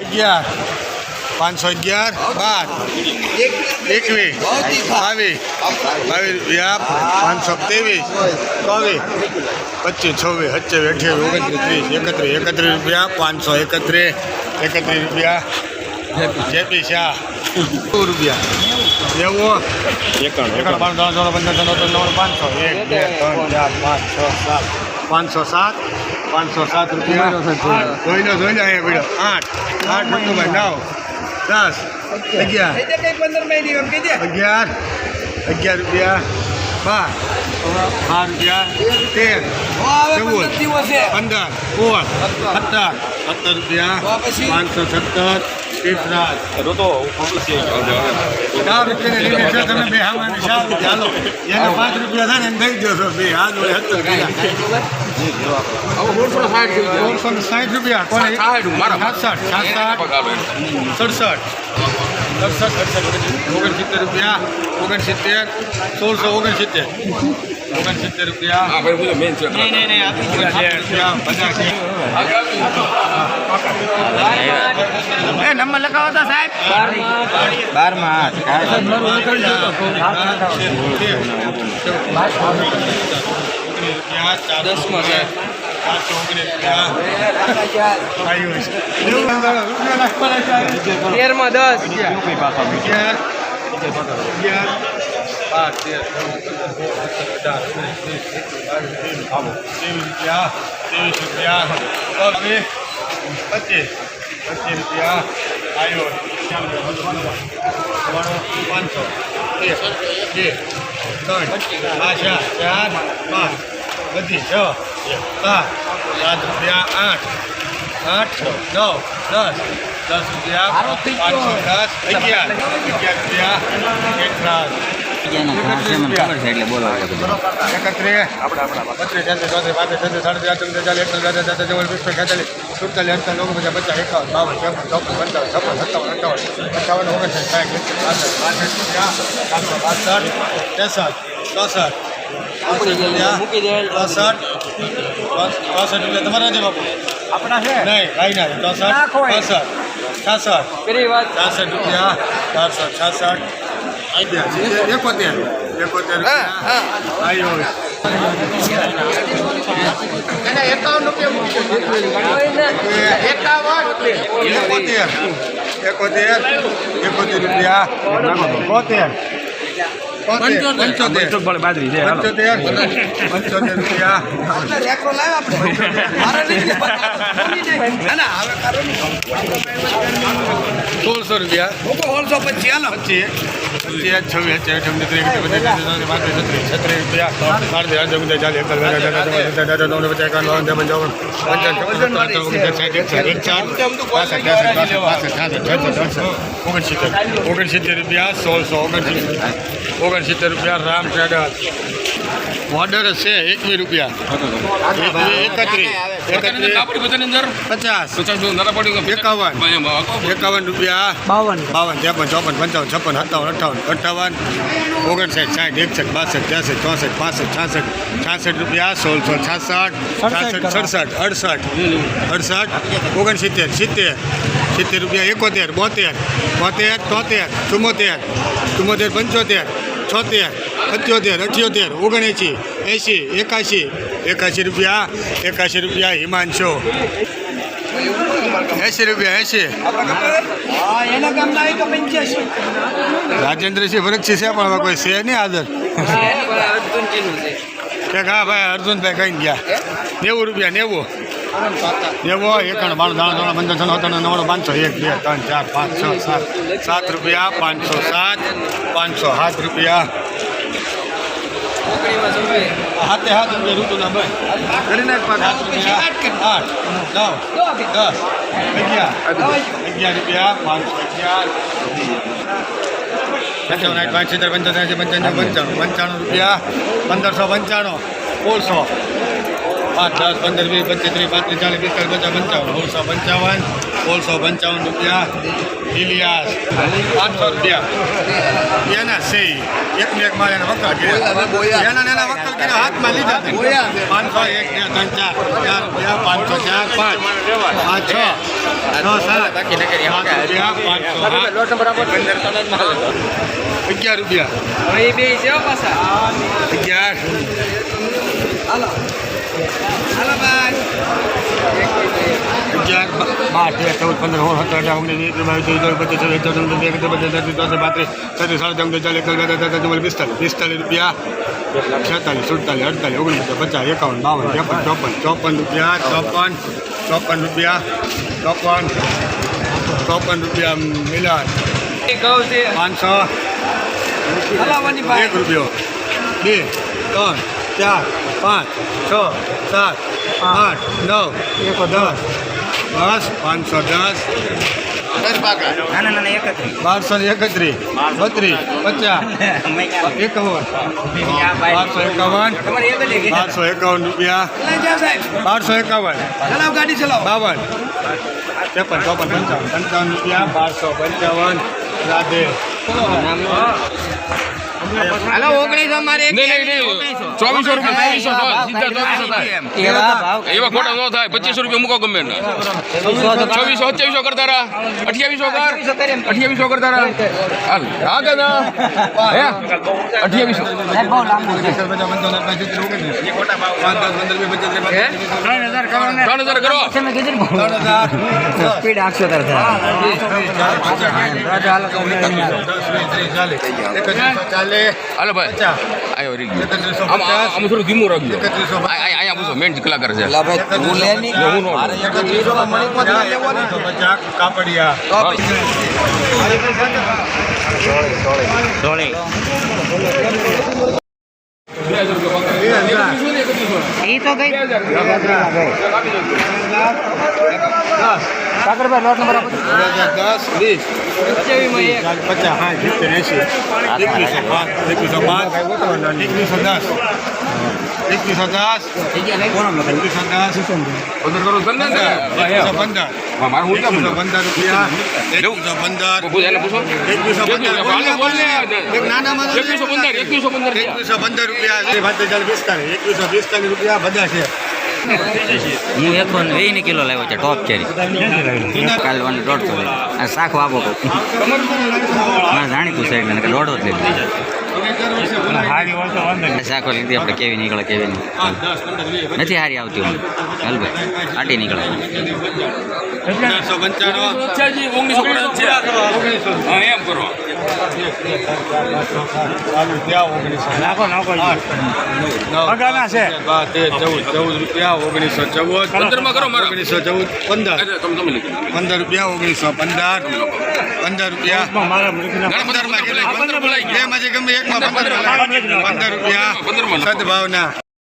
અગિયાર. પાંચસો અગિયાર. બાર. એકવીસ. બાવીસ. બાવીસ. રૂપિયા પાંચસો ત્રેવીસ. ચોવીસ. પચીસ. છવ્વીસ. સત્યાવીસ. અઠ્યાવીસ. ઓગણત્રીસ. ત્રીસ એકત્રીસ. એકત્રીસ રૂપિયા. પાંચસો એકત્રીસ. એકત્રીસ રૂપિયા. જેપી શાહ. સો રૂપિયા. નેવું એકડ પાંચ ત્રણ ત્રણ પંદર, ત્રણ ત્રણ નવ પાંચસો. એક, બે, ત્રણ, ચાર, પાંચ, છ, સાત. પાંચસો સાત. પાંચસો સાત રૂપિયા. જોઈ લો જોઈ લો અહીંયા ભીડો આઠ. આઠ નંબર નવ. દસ. અગિયાર. અગિયાર. અગિયાર. રૂપિયા. બાર. બાર રૂપિયા. તેર. ચૌદ. પંદર. સોળ. સત્તર. સત્તર. રૂપિયા. પાંચસો સત્તર. ત્રીસ રાત ચાર છે તમે બે હામાની ચાર. હાલો એને પાંચ રૂપિયા થાય ને થઈ ગયો દો છો. બે હાથ સત્તર ગયા સોળસો ને સાઠ રૂપિયા. કોને સાતસઠ સાતસઠ સડસઠ. ઓગણસિત્તેર રૂપિયા. ઓગણસિત્તેર. સોળસો ઓગણસિત્તેર. ઓગણસિત્તેર રૂપિયા. એ નંબર લખાવો તો સાહેબ. બારમાં છે તેરમાં દસ અગિયાર અગિયાર બાર તેર ચૌદ પંદર ત્રેવીસ રૂપિયા પચીસ પચીસ રૂપિયા આવ્યો પાંચસો એક બે ત્રણ આશા ચાર પાંચ બધી છ પાંચ સાત રૂપિયા આઠ. આઠ નવ દસ દસ રૂપિયા પાંચસો દસ અગિયાર. અગિયાર રૂપિયા એકત્રીસ. બત્રીસ તેત્રીસ ચોત્રીસ પાંત્રીસ છત્રીસ સાડત્રીસ આઠત્રીસ ચાલીસ એકતાલીસ બેતાલીસ ચૌદ પિસ્તાલીસ છેતાલીસ સુડતાલીસ અડતાલીસ ઓગણપચાસ પચાસ એકાવન બાવન ત્રેપન ચોપન પંચાવન છપ્પન સત્તાવન અઠાવન અઠાવન ઓગણસાઠ સાઠ એકસઠ બાસઠ બાસઠ રૂપિયા સાતસો બાસઠ ત્રેસઠ ચોસઠ મૂકી દે. ચોસઠ. ચોસઠ રૂપિયા તમારા છે બાપુ. આપણા છે? નહીં ભાઈ ના ચોસઠ. ચોસઠ. છાસઠ. પેલી વાત. છાસઠ રૂપિયા. ચારસો છાસઠ. એકોતેર. એકોતેર રૂપિયા. આવ્યો એકોતેર. એકોતેર. એકોતેર રૂપિયા. બોતેર પંચોતેર બાજરી છે પંચોતેર પંચોતેર રૂપિયા સોળસો રૂપિયા સોળસો પચીસ હાલો પચીસ પચીસ છવ્વીસ છત્રીસ છત્રીસ રૂપિયા સાડત્રીસ ઓગણત્રીસ ચાલીસ એકતાલીસ નવ પચાસ એકાવન બાવન ત્રેપન ચોપન પંચાવન ઓગણસિત્તેર રૂપિયા સોળસો ઓગણસિત્તેર ઓગણસિત્તેર રૂપિયા રામ ટ્રેડર ઓર્ડર છે એકવીસ રૂપિયા. એકત્રીસ. એકત્રીસ. પચાસ. એકાવન. એકાવન રૂપિયા. બાવન. બાવન ત્રેપન ચોપન પંચાવન છપ્પન સત્તાવન અઠાવન અઠાવન ઓગણસાઠ સાઠ એકસઠ બાસઠ ત્રેસઠ ચોસઠ પાસઠ છાસઠ છાસઠ રૂપિયા સોળસો છાસઠ છાસઠ સડસઠ અડસઠ અડસઠ ઓગણસિત્તેર સિત્તેર સિત્તેર રૂપિયા એકોતેર બોતેર બોતેર તોતેર ચુમ્મોતેર ચુમ્મોતેર પંચોતેર છોતેર સત્યોતેર અઠ્યોતેર ઓગણએંસી એંસી એકાશી એકાશી રૂપિયા એકાશી રૂપિયા હિમાંશો. એંશી રૂપિયા પંચ્યાસી રાજેન્દ્રસિંહ ભરતસિંહ છે પણ કોઈ છે નહીં આદર છે. હા ભાઈ અર્જુનભાઈ કઈ ગયા. નેવું રૂપિયા નેવું. નેવું એકાણું બાણું દાણા દાણા પંદર ત્રણ ત્રણ નવ્વાણું પાંચસો એક બે ત્રણ ચાર પાંચ છ સાત. સાત રૂપિયા પાંચસો સાત પાંચસો સાત રૂપિયા. હાથે હાથ રૂપિયા ઋતુના ભાઈ. કરી આઠ રૂપિયા આઠ નવ દસ અગિયાર. અગિયાર રૂપિયા પાંચસો અગિયાર. પંચાવન આઠ પાંચ સિત્તેર પંચોતેર એંસી પંચાણું પંચાણું પંચાણું રૂપિયા પંદરસો પંચાણું સોળસો. પાંચ દસ પંદર વીસ પચીસ ત્રીસ પાંત્રીસ ચાલીસ પિસ્તાલીસ પચાસ પંચાવન સોળસો પંચાવન સોળસો પંચાવન રૂપિયા ઇલિયાસ. પાંચસો રૂપિયા. એના સહી એક ને એક મારે એના વકલ કર્યા એના ને એના વકલ કર્યા હાથમાં લીધા પાંચસો એક બે ત્રણ ચાર ચાર રૂપિયા પાંચસો ચાર પાંચ. પાંચ છ. અગિયાર રૂપિયા. અગિયાર. અગિયાર બાર ચૌદ પંદર સોળ અઢાર ઓગણીસ વીસ બાવીસ ત્રેવીસ ચોવીસ પચીસ છવ્વીસ ચોવીસ પંદર એકત્રીસ તેત્રીસ ચોત્રીસ પાંત્રીસ છત્રીસ સાડત્રીસ ચાલીસ એકતાલીસ બેતાલીસ તેતાલીસ પિસ્તાલીસ પિસ્તાલીસ રૂપિયા છેતાલીસ સુડતાલીસ અડતાલીસ ઓગણપચાસ પચાસ એકાવન બાવન ત્રેપન ચોપન ચોપન રૂપિયા ચોપન ચોપન રૂપિયા ચોપન ચોપન રૂપિયા મિલાન પાંચસો એક રૂપિયો બે ત્રણ ચાર પાંચ છ સાત આઠ નવ એક દસ. દસ પાંચસો દસ. બારસો ને એકત્રીસ બત્રીસ પચાસ. એકાવન. બારસો એકાવન. બારસો એકાવન રૂપિયા. બારસો એકાવન. ચલાવ ગાડી ચલાવો. બાવન. ત્રેપન ચોપન પંચાવન. પંચાવન રૂપિયા બારસો પંચાવન. રાધે. હાલો ઓગણીસો મારે નહીં ચોવીસો રૂપિયા ચોવીસો થાય સીધા ચોવીસો થાય. એવા ખોટા ન થાય પચીસો રૂપિયા મૂકો ગમે ને. છવ્વીસો સત્યાવીસો કરતા રહ્યા અઠ્યાવીસો કર. અઠ્યાવીસો કરતા રહ્યા હે? અઠ્યાવીસો. ત્રણ હજાર કરો. સ્પીડ આઠસો કરતા હાલો ભાઈ આવ્યો ગયો આમ થોડું ધીમું રાખજો. આ- આ- અહીંયા પૂછો મેન કલાકાર છે. હું નો કાપડિયા. એ તો ગઈ. સાગરભાઈ લોટ નંબર આપો. દસ વીસ પચાસ હા સિત્તેર એંસી એકવીસો પાંચ એકવીસો પાંચ એકવીસો દસ એકવીસો દસ એકવીસો દસ પંદર પંદર એકવીસો પંદર રૂપિયા. એકવીસો પંદર એકવીસો પંદર એકવીસો પંદર એકવીસો પંદર એકવીસો પંદર રૂપિયા. એકવીસો પિસ્તાલીસ રૂપિયા. બધા છે. હું એકસો ને વીસ કિલો લાવ્યો છે ટોપ ચેરી કાલે મને દોઢસો આ શાક આપો કહું મારે જાણીતું સાહેબ મને દોઢો જ લઈ લીધો શાકો લીધી આપણે કેવી નીકળે કેવી નહીં. નથી હારી આવતી હું હલભાઈ આટી નીકળે. ઓગણીસો પંચાણું. ઓગણીસો એમ કરો. ચાલુ ત્યાં ઓગણીસો નાખો. નાખો અગાના છે. તેર ચૌદ ચૌદ રૂપિયા ઓગણીસો ચૌદ પંદરમાં કરો મારા. ઓગણીસો ચૌદ પંદર. પંદર રૂપિયા ઓગણીસો પંદર પંદર રૂપિયા પંદર પંદરમાં પંદર બોલાય, પંદર બોલાય. બે માંથી ગમે એકમાં પંદર પંદર રૂપિયા સદભાવના.